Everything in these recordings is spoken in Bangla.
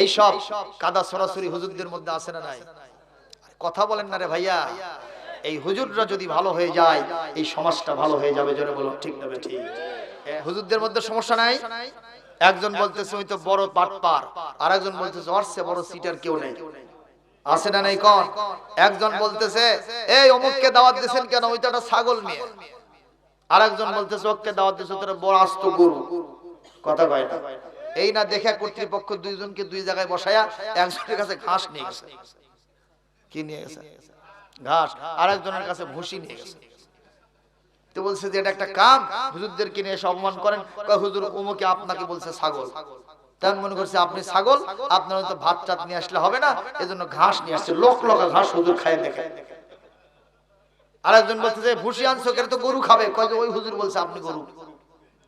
এই সব কাদা সরাসরি হুজুরদের মধ্যে আসে না নাই? কথা বলেন না রে ভাইয়া। এই হুজুররা যদি ভালো হয়ে যায়, এই সমাজটা ভালো হয়ে যাবে, জোরে বলো ঠিক না ঠিক হুজুরদের মধ্যে সমস্যা নাই? একজন বলতেছে, ওই তো বড় পাটপার আর একজন বলতেছে অর্সে বড় সিটার কেউ নেই। আছে না নাই কোন? একজন বলতেছে, এই অমুককে দাওয়াত দিয়েছেন কেন? ওই তো একটা ছাগল মেয়ে আর একজন বলতেছে, ওকে দাওয়াত দিয়েছে, তোরা বড় আস্ত গরু। কথা কয় না। এই না দেখে কর্তৃপক্ষ দুইজনকে দুই জায়গায় বসায়া একজনের কাছে ঘাস নিয়ে গেছে। কি নিয়ে গেছে? ঘাস। আর একজনের কাছে ভুসি নিয়ে গেছে। বলছে যে এটা একটা কাম। এসে অপমান করেন। হুজুর অমুকে আপনাকে বলছে ছাগল। মনে করছে, আপনি ছাগল? আপনার ভাত টাত নিয়ে আসলে হবে না। এজন্য ঘাস নিয়ে আসছে। লোক লোকা ঘাস হুজুর খায় দেখে। আরেকজন বলছে যে, ভুসি আনছো কেন তো গরু খাবে। ওই হুজুর বলছে, আপনি গরু।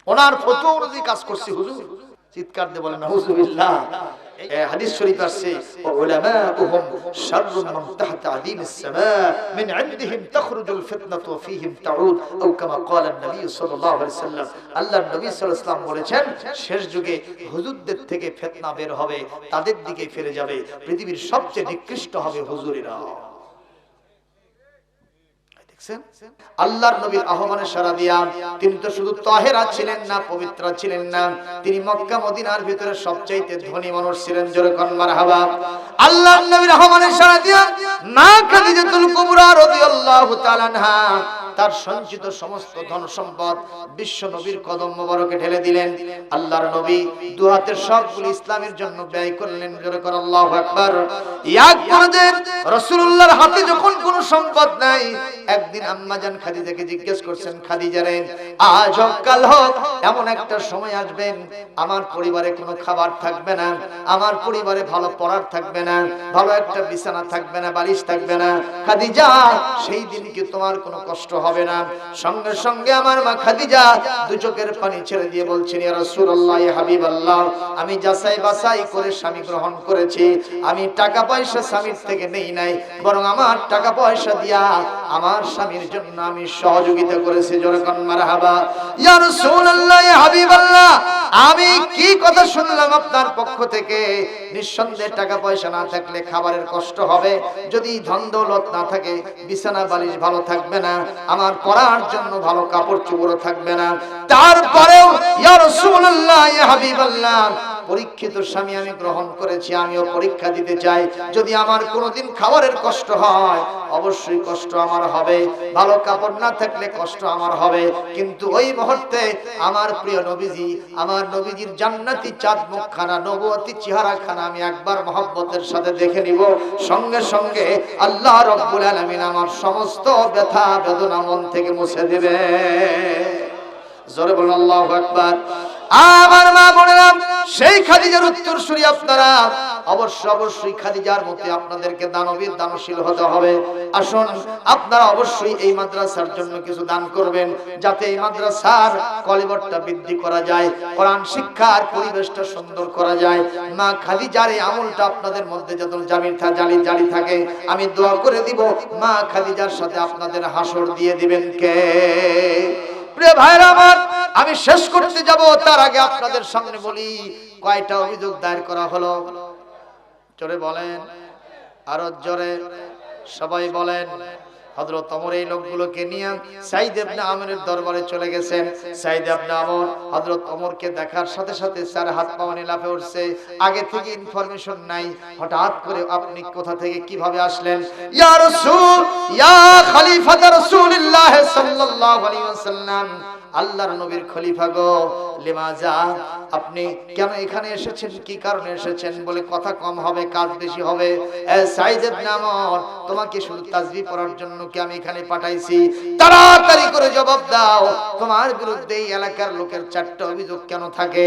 ওনার ফটো কাজ করছি হুজুর। চিৎকার দিয়ে বলেন, নাউজুবিল্লাহ, এ হাদিস শরীফ আসছে, উলামাউহুম শাররুম মান তাহতা আদিমিস সামা, মিন ইনদিহিম তখরুজুল ফিতনাতু ফীহিম তাউদ, আও কামা ক্বালা নবী সাল্লাল্লাহু আলাইহি সাল্লাম। আল্লাহর নবী সাল্লাল্লাহু আলাইহি বলেছেন, শেষ যুগে হুজুরদের থেকে ফিতনা বের হবে, তাদের দিকে ফিরে যাবে, পৃথিবীর সবচেয়ে নিকৃষ্ট হবে হুজুরেরা। আল্লাহর নবীর আহ্বানে সারা দিয়া তিনি তো শুধু তাহেরা ছিলেন না, পবিত্র ছিলেন না। তিনি মক্কা, মদিনার ভিতরে সবচাইতে ধনী মানুষ ছিলেন, জোরে কোন মারহাবা। আল্লাহর নবীর আহ্বানে সারা দিয়া মা খাদিজাতুল কুবরা রাদিয়াল্লাহু তাআলা তার সঞ্চিত সমস্ত ধন সম্পদ বিশ্ব নবীর কদম মোবারকে ঢেলে দিলেন। আল্লাহর নবী দু হাতের সবগুলো ইসলামের জন্য ব্যয় করলেন। পর্যায়ে রাসূলুল্লাহর হাতে যখন কোনো সম্পদ নাই, একদিন আম্মাজান খাদিজাকে জিজ্ঞেস করছেন, খাদিজা রে, আজ কাল হোক, এমন একটা সময় আসবেন আমার পরিবারে কোনো খাবার থাকবে না, আমার পরিবারে ভালো পড়ার থাকবে না, ভালো একটা বিছানা থাকবে না, বালিশ থাকবে না। খাদিজা, সেই দিন কি তোমার কোনো কষ্ট হবে না। সঙ্গে সঙ্গে আমার মা খাদিজা দু চোখের পানি ছেড়ে দিয়ে বলছেন রাসূলুল্লাহ, ইয়া হাবিবাল্লাহ, আমি যাচাই বাছাই করে স্বামী গ্রহণ করেছি। আমি টাকা পয়সা স্বামীর থেকে নেই নাই, বরং আমার টাকা পয়সা দিয়া আমার স্বামীর জন্য আমি সহযোগিতা করেছি। জোরকন মারহাবা। ইয়া রাসূলুল্লাহ, ইয়া হাবিবাল্লাহ, আমি কি কথা শুনলাম আপনার পক্ষ থেকে? নিঃসন্দেহে টাকা পয়সা না থাকলে খাবারের কষ্ট হবে। যদি ধন দৌলত না থাকে, বিছানা বালিশ ভালো থাকবে না। আমার পরার জন্য ভালো কাপড় চোপড় থাকবে না। তারপরেও ইয়া পরীক্ষিত স্বামী আমি গ্রহণ করেছি, আমিও পরীক্ষা দিতে চাই। যদি আমার কোনোদিন খাবারের কষ্ট হয়, অবশ্যই কষ্ট আমার হবে। ভালো কাপড় না থাকলে কষ্ট আমার হবে। কিন্তু ওই মুহূর্তে আমার প্রিয় নবীজি, আমার নবীজির জান্নাতি চাঁদ মুখখানা নবতী চেহারা খানা আমি একবার মহব্বতের সাথে দেখে নিব। সঙ্গে সঙ্গে আল্লাহ রব্বুল আলামিন আমার সমস্ত ব্যথা বেদনা মন থেকে মুছে দেবে। জোরে বলুন, আল্লাহু আকবার। আমার মা বোনেরা, সেই খাদিজার উত্তর শুনি আপনারা। অবশ্য, অবশ্যই খাদিজার মতে আপনাদেরকে দানবীর দানশীল হতে হবে। আসুন, আপনারা অবশ্যই এই মাদ্রাসার জন্য কিছু দান করবেন, যাতে এই মাদ্রাসার কলিবরটা বৃদ্ধি করা যায়, কোরআন শিক্ষার পরিবেশটা সুন্দর করা যায়। মা খাদিজার এই আমলটা আপনাদের মধ্যে যত জামির থা জালি জারি থাকে, আমি দোয়া করে দিব, মা খাদিজার সাথে আপনাদের হাসর দিয়ে দিবেন কে? প্রিয় ভাইরা আমার, আমি শেষ করতে যাব, তার আগে আপনাদের সামনে বলি, কয়টা অভিযোগ দায়ের করা হলো? জোরে বলেন। আরও জোরে। সবাই বলেন। হযরত ওমর এই লোকগুলোকে নিয়ে সাইদ ইবনে আমরের দরবারে চলে গেছেন। সাইদ ইবনে আমর হযরত ওমরকে দেখার সাথে সাথে স্যার হাত পা মানে লাফে উঠছে। আগে থেকে ইনফরমেশন নাই। হঠাৎ করে আপনি কোথা থেকে কীভাবে আসলেন? ইয়া রাসূল, ইয়া খলিফাত রাসূলুল্লাহ সাল্লাল্লাহু আলাইহি ওয়াসাল্লাম। আল্লাহর নবীর খলিফা গো। লিমাজা আপনি কেন এখানে এসেছেন? কি কারণে এসেছেন? বলে কথা কম হবে, কাজ বেশি হবে। তোমাকে শুধু তাসবিহ পড়ার জন্য কি আমি এখানে পাঠাইছি? তাড়াতাড়ি করে জবাব দাও। তোমার বিরুদ্ধে এই এলাকার লোকের চারটা অভিযোগ কেন থাকে?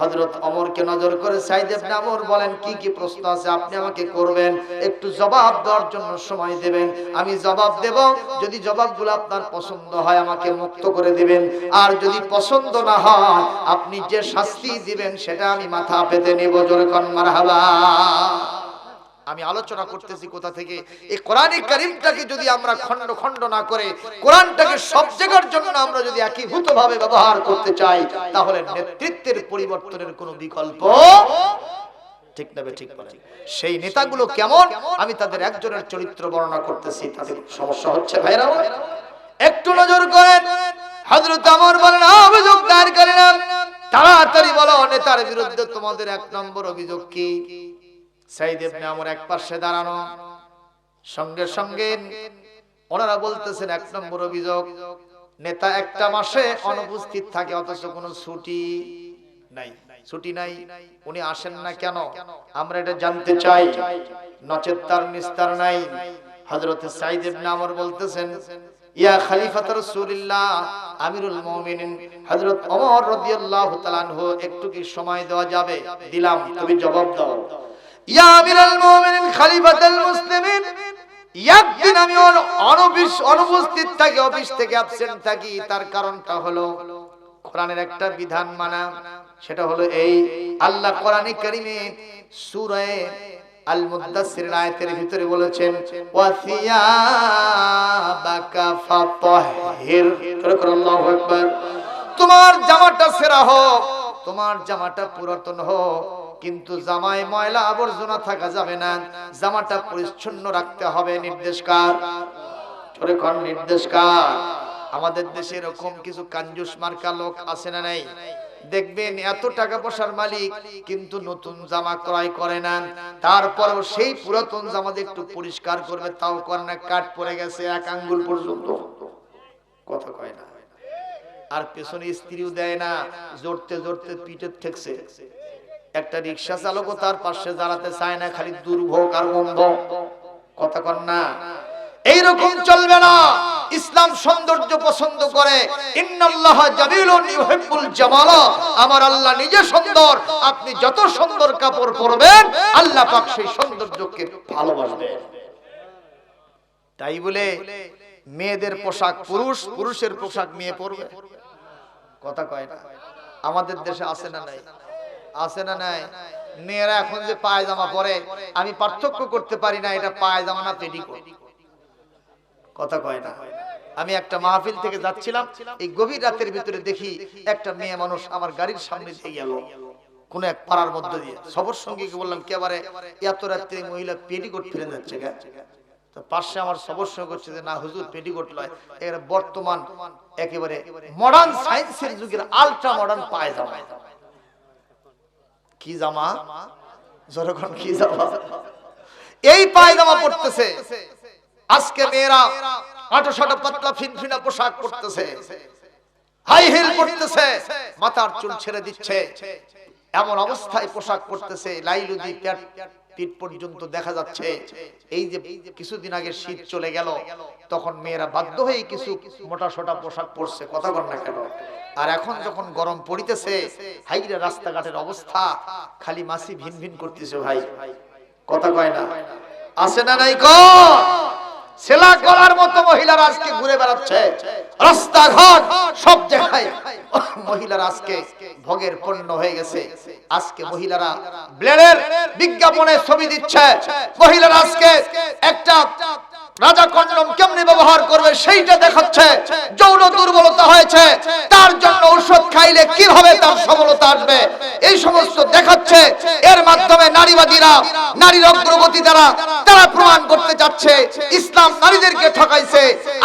হযরত ওমরকে নজর করে সাইদ নামর বলেন, কি কি প্রশ্ন আছে আপনি আমাকে করবেন? একটু জবাব দেওয়ার জন্য সময় দেবেন। আমি জবাব দেব। যদি জবাবগুলো আপনার পছন্দ হয়, আমাকে মুক্ত করে দিবেন। আর যদি পছন্দ না হয়, আপনি যে শাস্তি দিবেন সেটা আমি মাথা পেতে নেব, জোরে কন মারহাবা। আমি আলোচনা করতেছি কোথা থেকে? এই কোরআনিক কারিমটাকে যদি আমরা খণ্ড খণ্ড না করে, কোরআনটাকে সব জায়গার জন্য আমরা যদি একীভূত ভাবে ব্যবহার করতে চাই, তাহলে নেতৃত্বের পরিবর্তনের কোনো বিকল্প ঠিক না ঠিক বলে। সেই নেতাগুলো কেমন? আমি তাদের একজনের চরিত্র বর্ণনা করতেছি, তাদের সমস্যা হচ্ছে ভাইরা একটু নজর করেন হযরত আমর বলেন অভিযোগ দায়ের করেন তাড়াতাড়ি বলো, নেতার বিরুদ্ধে তোমাদের এক নম্বর অভিযোগ কি? সাইদ এক পাশে দাঁড়ানো। সঙ্গে সঙ্গে ওনারা বলতেছেন, এক নম্বর অভিযোগ, নেতা একটা মাসে অনুপস্থিত থাকে, অথচ কোনো ছুটি নাই। ছুটি নাই। উনি আসেন না কেন? আমরা এটা জানতে চাই। নচেত তার নিস্তার নাই। হযরত সাইদ ইবনে আমর বলতেছেন ইয়া রাসূলুল্লাহ, আমিরুল মুমিনিন, হযরত ওমর রাদিয়াল্লাহু তাআলা আনহু, একটু কি সময় দেওয়া যাবে? দিলাম, তুমি জবাব দাও। ইয়া আমিরুল মুমিনিন, খলিফাতুল মুসলিমিন, একদিন আমি অন- অনুপস্থিত থাকি, অফিস থেকে অ্যাবসেন্ট থাকি, তার কারণটা হলো, কোরআনের একটা বিধান মানা, সেটা হলো এই, আল্লাহ কোরআনে কারিমে আল মুদাসসির আয়াতের ভিতরে বলেছেন আল্লাহু আকবার। তোমার জামাটা সেরা হোক তোমার জামাটা পুরাতন হোক কিন্তু জামায় ময়লা আবর্জনা থাকা যাবে না। জামাটা পরিচ্ছন্ন রাখতে হবে নির্দেশকার জোরে কোন নির্দেশকার আমাদের দেশে এরকম কিছু কাঞ্জুস মার্কা লোক আছে না নাই? দেখবেন এত টাকা পয়সার মালিক, কিন্তু নতুন জামা ক্রয় করে না। তারপরেও সেই পুরাতন জামা একটু পরিষ্কার করবে, তাও করে না কাট পড়ে গেছে, এক আঙ্গুল পর্যন্ত। কথা কয় না। আর পেছনে স্ত্রীও দেয় না, জড়তে জড়তে পিঠে ঠেকছে। একটা রিক্সা চালকও তার পাশে দাঁড়াতে চায় না, খালি দুর্ভোগ আর গন্ধ। কথা কন না। এইরকম চলবে না। ইসলাম সৌন্দর্য পছন্দ করে। আমার আল্লাহ নিজে সুন্দর। আপনি যত সুন্দর কাপড় পরবেন, আল্লাহ পাক সেই সৌন্দর্যকে ভালোবাসবেন তাই বলে মেয়েদের পোশাক পুরুষ, পুরুষের পোশাক মেয়ে পরবে? কথা কয় না। আমাদের দেশে আছে না নাই? আছে না নাই? মেয়েরা এখন যে পায়জামা পরে, আমি পার্থক্য করতে পারি না, এটা পায়জামা না পেটিকোট কথা কয় না। আমি একটা মাহফিল থেকে যাচ্ছিলাম, এই গভীর রাতের ভিতরে দেখি একটা মেয়ে মানুষ আমার গাড়ির সামনে দিয়ে গেল। কোন এক পাড়ার মধ্যে দিয়ে। সবর সঙ্গে বললাম কেবারে এত রাত্রে মহিলা পেটিকোট ফিরে যাচ্ছে পাশে আমার যে, না হুজুর, পেটিকোট লয় এর বর্তমান একেবারে মডার্ন সায়েন্সের যুগের আলট্রা মডার্ন পায়জামা। কি জামা? জনগণ কি জামা? এই পায়জামা পড়তেছে আজকে মেয়েরা আটো সাটো পাতলা ফিনফিনা পোশাক পরতেছে, হাই হিল পরতেছে, মাথার চুল ছেড়ে দিচ্ছে, এমন অবস্থায় পোশাক পরতেছে, লাইলুদি পেট পিঠ পর্যন্ত দেখা যাচ্ছে। এই যে কিছুদিন আগে শীত চলে গেল, তখন মেয়েরা বাধ্য হয়ে কিছু মোটা সোটা পোশাক পরছে, কথা বল না কেন? আর এখন যখন গরম পড়িতেছে, হাইরে রাস্তাঘাটের অবস্থা, খালি মাসি ভিন ভিন করতেছে ভাই। কথা কয় না? আসে না নাই মতো মহিলারা আজকে ঘুরে বেড়াচ্ছে। রাস্তাঘাট সব জায়গায়। মহিলারা আজকে ভোগের পণ্য হয়ে গেছে। আজকে মহিলারা ব্লেডের বিজ্ঞাপনে ছবি দিচ্ছে। মহিলারা আজকে একটা রাজা কন্ডম কেমনি ব্যবহার করবে সেইটা দেখাচ্ছে। যৌন দুর্বলতা হয়েছে। তার জন্য ঔষধ খাইলে কীভাবে তার সবলতা আসবে? এই সমস্ত দেখাচ্ছে। এর মাধ্যমে নারীবাদীরা, নারীর অগ্রগতি দ্বারা তারা প্রমাণ করতে যাচ্ছে ইসলাম নারীদেরকে ঠকাইছে।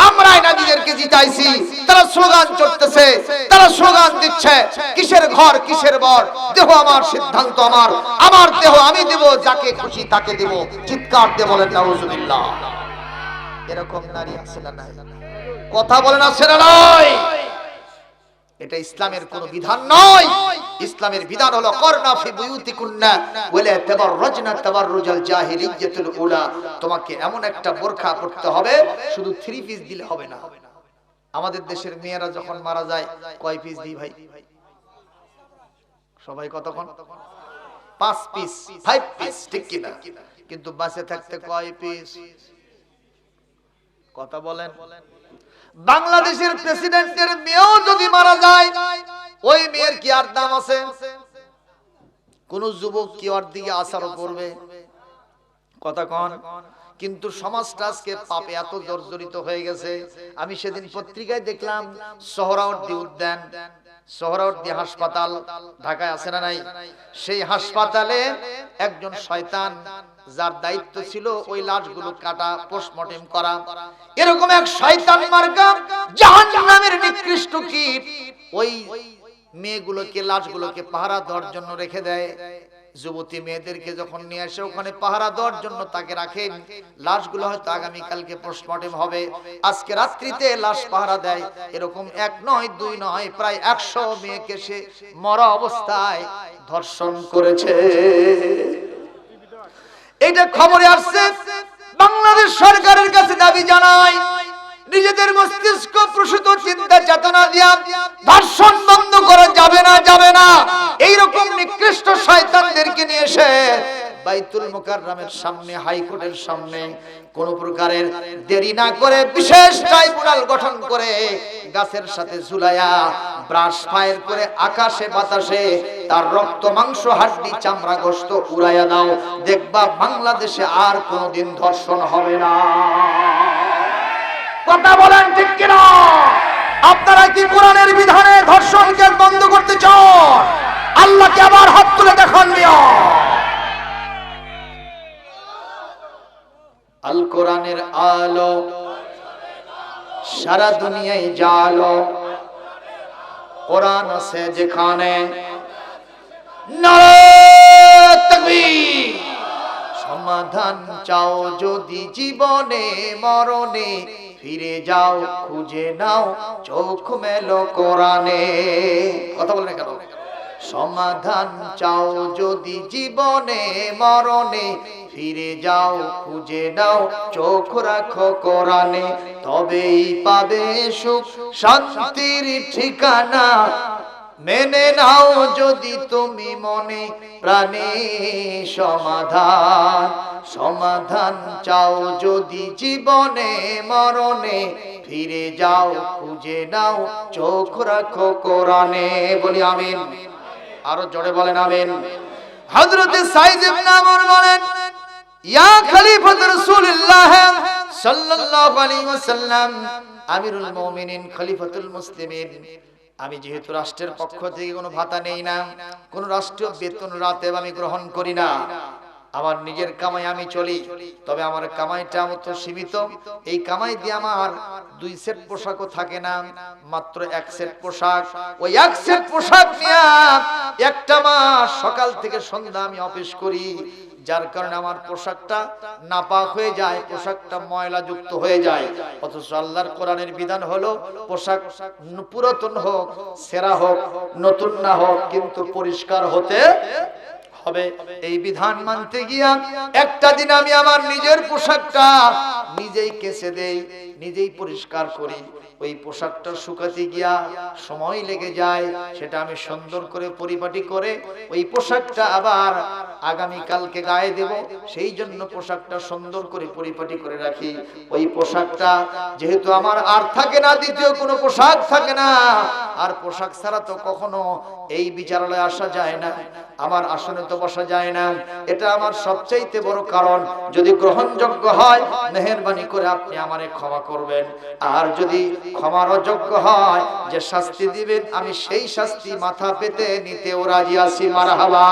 আমরাই নারীদেরকে জিতাইছি। তারা স্লোগান চড়তেছে। তারা স্লোগান দিচ্ছে, কিসের ঘর, কিসের বর? দেহ আমার, সিদ্ধান্ত আমার। আমার দেহ আমি দেব, যাকে খুশি তাকে দেব। চিৎকার দিয়ে বলেন, নাউজুবিল্লাহ। এরকম নারী আছে না নাই? কথা বলেন আছে না নাই এটা ইসলামের কোন বিধান নয়। ইসলামের বিধান হলো, করনা ফি বুয়ুতিকুন্না ওয়ালা তাবাররাজনা তাবাররুজাল জাহিলিয়াতুল উলা। তোমাকে এমন একটা বোরখা পরতে হবে, শুধু থ্রি পিস দিলে হবে না। আমাদের দেশের মেয়েরা যখন মারা যায়, কয় পিস দিই ভাই? সবাই কতক্ষণ? পাঁচ পিস ফাইভ পিস ঠিক কিনা? কিন্তু বাসে থাকতে কয় পিস কথা বলেন। বাংলাদেশের প্রেসিডেন্টের মেয়েও যদি মারা যায়, ওই মেয়ের কি আর দাম আছে? কোন যুবক কি ওর দিকে আসারও করবে? কথা কন। কিন্তু সমাজটা আজকে পাপে এত জর্জরিত হয়ে গেছে। আমি সেদিন পত্রিকায় দেখলাম, সোহরাওয়ার্দী উদ্যান, সোহরাওয়ার্দী হাসপাতাল, ঢাকায় আছে না নাই? সেই হাসপাতালে একজন শয়তান যার দায়িত্ব ছিল ওই লাশগুলো কাটা পোস্টমর্টেম করা। এরকম এক শয়তান মার্কা জাহান্নামের নিকৃষ্ট কীট ওই মেয়েগুলোকে লাশগুলোকে পাহারা দেওয়ার জন্য রেখে দেয়। যুবতী মেয়েদেরকে যখন নিয়ে আসে ওখানে পাহারা দেওয়ার জন্য তাকে রাখেন লাশগুলো হয়তো আগামী কালকে পোস্টমর্টেম হবে। আজকে রাত্রিতে লাশ পাহারা দেয়। এরকম এক নয় দুই নয় প্রায় একশো মেয়েকে সে মরা অবস্থায় ধর্ষণ করেছে। এইটা খবরে আসছে, বাংলাদেশ সরকারের কাছে দাবি জানায়, নিজেদের মস্তিষ্ক প্রসূত চিন্তা চেতনা দিয়া ধর্ষণ বন্ধ করা যাবে না যাবে না। এইরকম নিকৃষ্ট শয়তানদেরকে নিয়ে এসে বাইতুল মুকাররমের সামনে, হাইকোর্টের সামনে কোন প্রকারের দেরি না করে বিশেষ ট্রাইব্যুনাল গঠন করে গাছের সাথে ঝুলাইয়া ব্রাশ ফায়ার করে আকাশে বাতাসে তার রক্ত, মাংস, হাড্ডি, চামড়া, গোস্ত উড়াইয়া দাও। দেখবা বাংলাদেশে আর কোনোদিন ধর্ষণ হবে না। কথা বলেন ঠিক কিনা? আপনারা কি কোরআনের বিধানে ধর্ষণকে বন্ধ করতে চান? আল্লাহকে আবার হাত তুলে দেখান নিয়া আল কোরআনের আলো সারা দুনিয়ায় জালো। কোরআন আছে যেখানে সমাধান চাও যদি জীবনে, মরণে, ফিরে যাও, খুঁজে নাও, চোখ মেলো কোরআনে। কথা বলেন কেন? সমাধান চাও যদি জীবনে, মরণে, ফিরে যাও, খুঁজে নাও, চোখ রাখো কোরআনে, তবেই পাবে সুখ, শান্তির ঠিকানা। মেনে নাও যদি তুমি মনে প্রাণে সমাধান সমাধান চাও যদি জীবনে, মরণে, ফিরে যাও, খুঁজে নাও, চোখ রাখো কোরআনে, বলি আমিন। আরও জোরে বলেন, আমিন। হযরতে সাইদ ইবনে আমর বলেন, ইয়া খলিফাত রাসূলুল্লাহ সাল্লাল্লাহু আলাইহি ওয়াসাল্লাম, আমিরুল মুমিনিন, খলিফাতুল মুসলিমিন, আমি যেহেতু রাষ্ট্রের পক্ষ থেকে কোনো ভাতা নেই না, কোন রাষ্ট্রীয় বেতন রাতে আমি গ্রহণ করি না। আমার নিজের কামাই আমি চলি, তবে আমার কামাইটা আমার তো সীমিত। এই কামাই দিয়ে আমার দুই সেট পোশাকও থাকে না, মাত্র এক সেট পোশাক। ওই এক সেট পোশাক নিয়ে একটা মাস সকাল থেকে সন্ধ্যা আমি অফিস করি, যার কারণে আমার পোশাকটা নাপাক হয়ে যায়, পোশাকটা ময়লা যুক্ত হয়ে যায়। অথচ আল্লাহর কোরআনের বিধান হলো, পোশাক পুরাতন হোক, সেরা হোক, নতুন না হোক, কিন্তু পরিষ্কার হতে হবে। এই বিধান মানতে গিয়া একটা দিন আমি আমার নিজের পোশাকটা নিজেই কেচে দেই, নিজেই পরিষ্কার করি। ওই পোশাকটা শুকাতে গিয়া সময় লেগে যায়, সেটা আমি সুন্দর করে পরিপাটি করে ওই পোশাকটা আবার আগামী কালকে গায়ে দেব, সেই জন্য পোশাকটা সুন্দর করে পরিপাটি করে রাখি। ওই পোশাকটা যেহেতু আমার আর থাকে না, দ্বিতীয় কোনো পোশাক থাকে না। আর পোশাক ছাড়া তো কখনো এই বিচারালয়ে আসা যায় না, আমার আসনে তো বসা যায় না। এটা আমার সবচাইতে বড় কারণ। যদি গ্রহণযোগ্য হয়, মেহরবানি করে আপনি আমারে ক্ষমা করবেন। আর যদি ক্ষমার অযোগ্য হয়, যে শাস্তি দিবেন, আমি সেই শাস্তি মাথা পেতে নিতেও রাজি আছি। মারহাবা।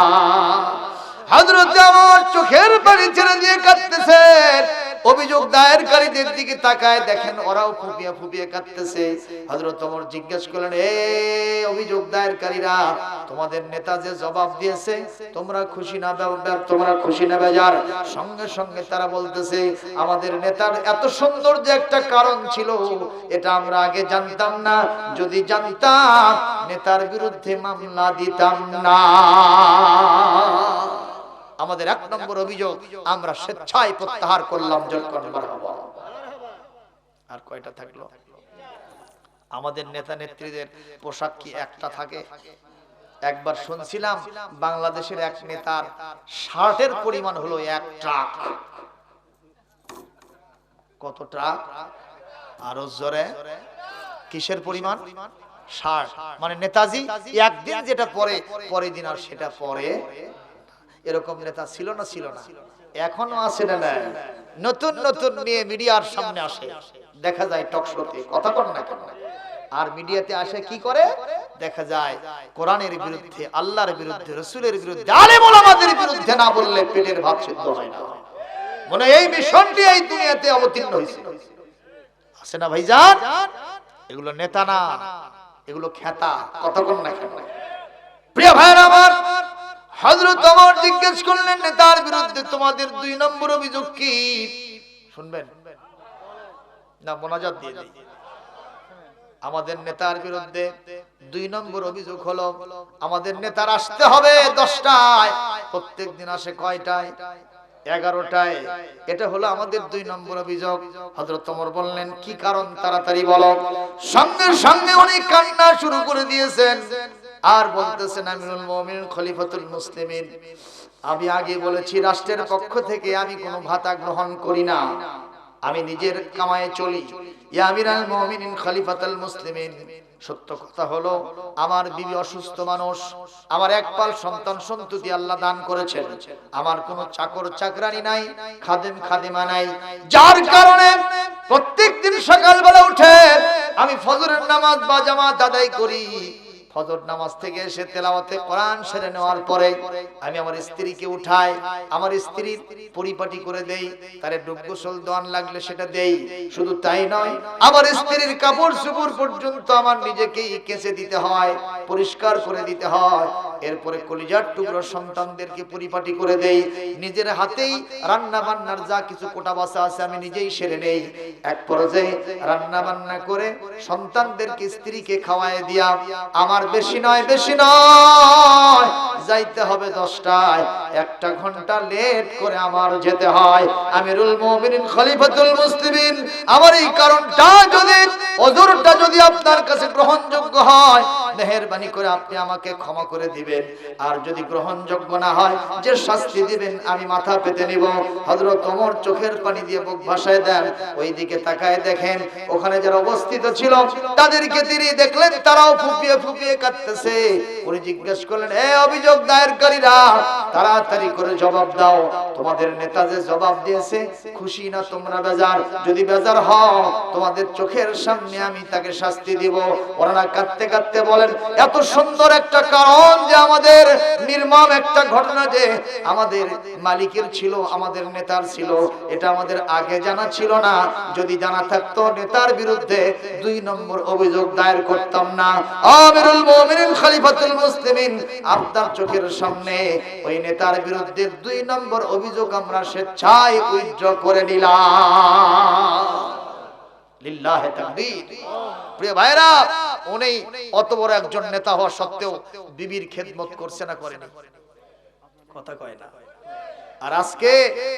হযরত আমার চোখের পানি ছেড়ে দিয়ে কাঁদতেছেন অভিযোগ দায়েরকারীদের দিকে তাকায় দেখেন ওরাও ফুপিয়ে ফুপিয়ে কাঁদতেছে। হযরত ওমর জিজ্ঞেস করলেন, এ, অভিযোগ দায়েরকারীরা, তোমাদের নেতা যে জবাব দিয়েছে, তোমরা খুশি না বে- বে- তোমরা খুশি না বেজার? সঙ্গে সঙ্গে তারা বলতেছে, আমাদের নেতার এত সুন্দর যে একটা কারণ ছিল, এটা আমরা আগে জানতাম না। যদি জানতাম, নেতার বিরুদ্ধে মামলা দিতাম না। আমাদের এক নম্বর অভিযোগ, আমরা স্বেচ্ছায় প্রত্যাহার করলাম আর কয়টা থাকল? আমাদের নেতা নেত্রীদের পোশাক কি একটা থাকে? একবার শুনছিলাম বাংলাদেশের এক নেতার শার্টের পরিমাণ হলো এক ট্রাক। কত ট্রাক? আরও জোরে? কিসের পরিমাণ? ষাট মানে নেতাজি, একদিন যেটা পরে, পরের দিন আর সেটা পরে এরকম নেতা ছিল না ছিল না। এখনও আছে না নতুন নতুন নিয়ে মিডিয়ার সামনে আসে। দেখা যায় টক শোতে, কথা কর না কেন? আর মিডিয়াতে আসে কি করে? দেখা যায় কোরআনের বিরুদ্ধে, আল্লাহর বিরুদ্ধে, রসুলের বিরুদ্ধে আলেম ওলামাদের বিরুদ্ধে না বললে পেটের ভাত সিদ্ধ হয় না। মনে এই মিশনটি এই দুনিয়াতে অবতীর্ণ হয়েছে। আছে না ভাইজান? এগুলো নেতা না, এগুলো খেতা কতক্ষণ না খেতা প্রিয় ভাইয়ের আমার হযরত ওমর জিজ্ঞেস করলেন, নেতার বিরুদ্ধে তোমাদের দুই নম্বর অভিযোগ কি? শুনবেন। না, মোনাজাত দিয়ে দিই। আমাদের নেতার বিরুদ্ধে দুই নম্বর অভিযোগ হলো, আমাদের নেতার আসতে হবে দশটায়, প্রত্যেক দিন আসে কয়টায়? এগারোটায়। এটা হলো আমাদের দুই নম্বর অভিযোগ। হজরত ওমর বললেন, কি কারণ? তাড়াতাড়ি বলো। সঙ্গে সঙ্গে উনি কান্না শুরু করে দিয়েছেন। আর বলতেছেন আমিরুল মুমিনিন খলিফাতুল মুসলিমিন, আমি আগে বলেছি, রাষ্ট্রের পক্ষ থেকে আমি কোনো ভাতা গ্রহণ করি না। আমি নিজের কামায়ে চলি। ইয়া আমিরাল মুমিনিন, খলিফাতুল মুসলিমিন। সত্য কথা হলো, আমার বিবি অসুস্থ মানুষ, আমার একপাল সন্তান সন্ততি আল্লাহ দান করেছেন। আমার কোনো চাকর চাকরানি নাই, খাদেম খাদেমা নাই। যার কারণে প্রত্যেকদিন সকালবেলা উঠে আমি ফজরের নামাজ বা জামাত আদায় করি। ফজর নামাজ থেকে এসে তেলাওয়াতে কোরআন সেরে নেওয়ার পরে আমি আমার স্ত্রীকে উঠাই, আমার স্ত্রীর পরিপাটি করে দেই, তারে ডুব গোসল দোয়ান লাগলে সেটা দেই, শুধু তাই নয়, আমার স্ত্রীর কাপড় চোপড় পর্যন্ত আমার নিজেকেই কেচে দিতে হয়, পরিষ্কার করে দিতে হয়, এরপরে কলিজার টুকরো সন্তানদেরকে পরিপাটি করে দেই, নিজের হাতেই রান্না বান্নার যা কিছু কোটা বাসা আছে আমি নিজেই সেরে নেই, এক পর্যায়ে রান্না বান্না করে সন্তানদেরকে স্ত্রীকে খাওয়ায় দিয়া আমার বেশি নয় বেশি নয়। যাইতে হবে দশটায়। একটা ঘণ্টা লেট করে আমার যেতে হয়। আমিরুল মুমিনিন, খলিফাতুল মুসলিমিন। আমার এই কারণটা যদি ওজোরটা যদি আপনার কাছে গ্রহণযোগ্য হয় মেহেরবানি করে আপনি আমাকে ক্ষমা করে দিবেন। আর যদি গ্রহণযোগ্য না হয়, যে শাস্তি দিবেন, আমি মাথা পেতে নিব। হযরত ওমর চোখের পানি দিয়ে বুক ভাসায় দেন। ওই দিকে তাকায় দেখেন, ওখানে যারা অবস্থিত ছিল, তাদেরকে তিনি দেখলেন, তারাও ফুপিয়ে ফুপিয়ে কাঁদতেছে। উনি জিজ্ঞেস করলেন, এ অভিযোগ দায়েরকারীরা, তাড়াতাড়ি করে জবাব দাও। তোমাদের নেতা যে জবাব দিয়েছে, খুশি না তোমরা বেজার? যদি বেজার হও, তোমাদের চোখের সামনে আমি তাকে শাস্তি দিব। ওনারা কাঁদতে কাঁদতে বলেন, এত সুন্দর একটা কারণ যে আমাদের নির্মম একটা ঘটনা যে আমাদের মালিকের ছিল, আমাদের নেতার ছিল, এটা আমাদের আগে জানা ছিল না। যদি জানা থাকতো, নেতার বিরুদ্ধে দুই নম্বর অভিযোগ দায়ের করতাম না। আমিরুল মুমিনিন, খলিফাতুল মুসলিমিন, আপনার চোখের সামনে ওই নেতার বিরুদ্ধে দুই নম্বর অভিযোগ আমরা স্বেচ্ছায় উইথড্র করে নিলাম। লিল্লাহে তাকবীর। প্রিয় ভাইরা উনি অত বড় একজন নেতা হওয়া সত্ত্বেও বিবির খেদমত করছে না করেনি। কথা কয় না। আর আজকে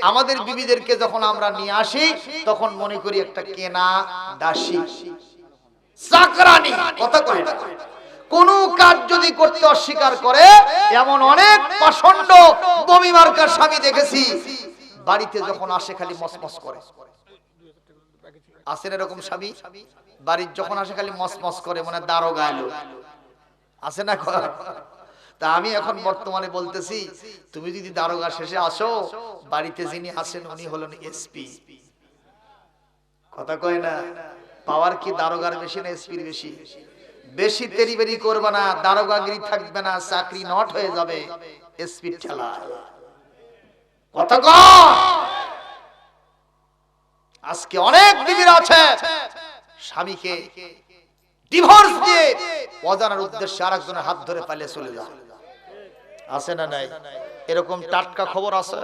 আমাদের বিবিদেরকে যখন আমরা নিয়ে আসি তখন মনে করি একটা কেনা দাসী। চাকরানি কথা কয় না। কোন কাজ যদি করতে অস্বীকার করে এমন অনেক পাষণ্ড বমি মার্কার স্বামী দেখেছি বাড়িতে যখন আসে খালি মসমস করে। আসেন এরকম স্বামী? বাড়ির যখন আসে খালি মসমস করে মানে দারোগা এলো আসে না তা আমি এখন বর্তমানে বলতেছি, তুমি যদি দারোগা শেষে আসো, বাড়িতে যিনি আসেন উনি হলেন এসপি। কথা কয় না, পাওয়ার কি দারোগার বেশি না এসপির বেশি? বেশি তেরিবেরি করবে না, দারোগাগিরি থাকবে না, চাকরি নট হয়ে যাবে এসপির খেলা কথা কয়! আজকে অনেক বিবিরা আছে। স্বামীকে ডিভোর্স দিয়ে অজানার উদ্দেশ্যে আরেকজনের হাত ধরে পালিয়ে চলে যায়। আছে না নাই? এরকম টাটকা খবর আছে?